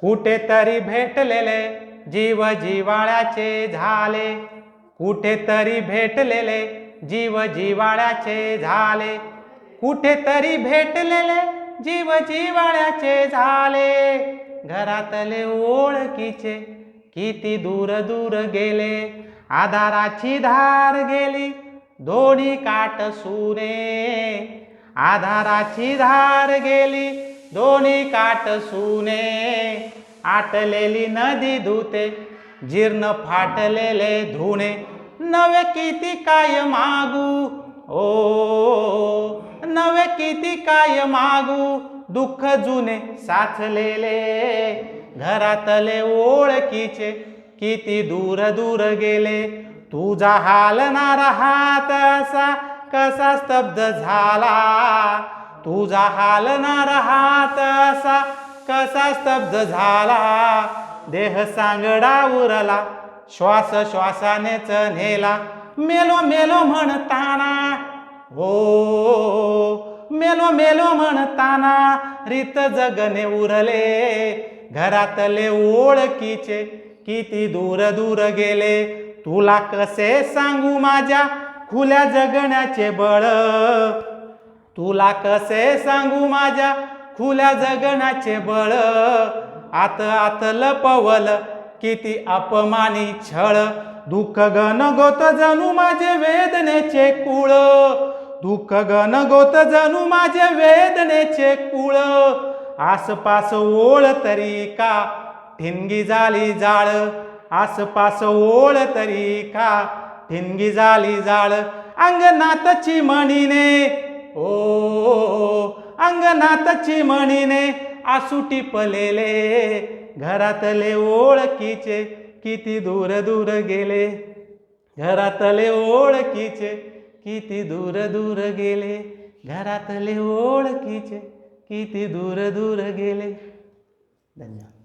कुठेतरी भेटलेले जीव जिवाळ्याचे झाले. कुठेतरी भेटलेले जीव जिवाळ्याचे झाले. कुठेतरी भेटलेले जीव जिवाळ्याचे झाले. घरातले ओळखीचे किती दूर दूर गेले. आधाराची धार गेली दोन्ही काट सुने. आधाराची धार गेली दोन्ही काट सुने आटलेली नदी धुते जीर्ण फाटलेले धुणे नवे किती काय मागू ओ नवे किती काय मागू दुःख जुने साचलेले घरातले ओळखीचे किती दूर दूर गेले तुझा हालणारा हात असा कसा स्तब्ध झाला? तुझा हालणारा हात असा कसा स्तब्ध झाला? देह सांगडा उरला श्वास श्वासानेच नेला. मेलो मेलो म्हणताना हो मेलो मेलो म्हणताना रीत जगणे उरले. घरातले ओळखीचे किती दूर दूर गेले. तुला कसे सांगू माझ्या खुल्या जगण्याचे बळ? तुला कसे सांगू माझ्या खुल्या जगण्याचे बळ? आत आतल पवल किती अपमानी छळ. दुःख गण गोत जणू माझे वेदनेचे कुळ. दुःख गण गोत जणू माझे वेदनेचे कुळ. आसपास ओळ तरी का ठिणगी झाली जाळ? आसपास ओळ तरी का ठिणगी झाली जाळ? अंगनाथची म्हणीने ओ अंगणात चिमणीने आसू टिपलेले घरातले ओळखीचे किती दूर दूर गेले. घरातले ओळखीचे किती दूर दूर गेले. घरातले ओळखीचे किती दूर दूर गेले. धन्यवाद.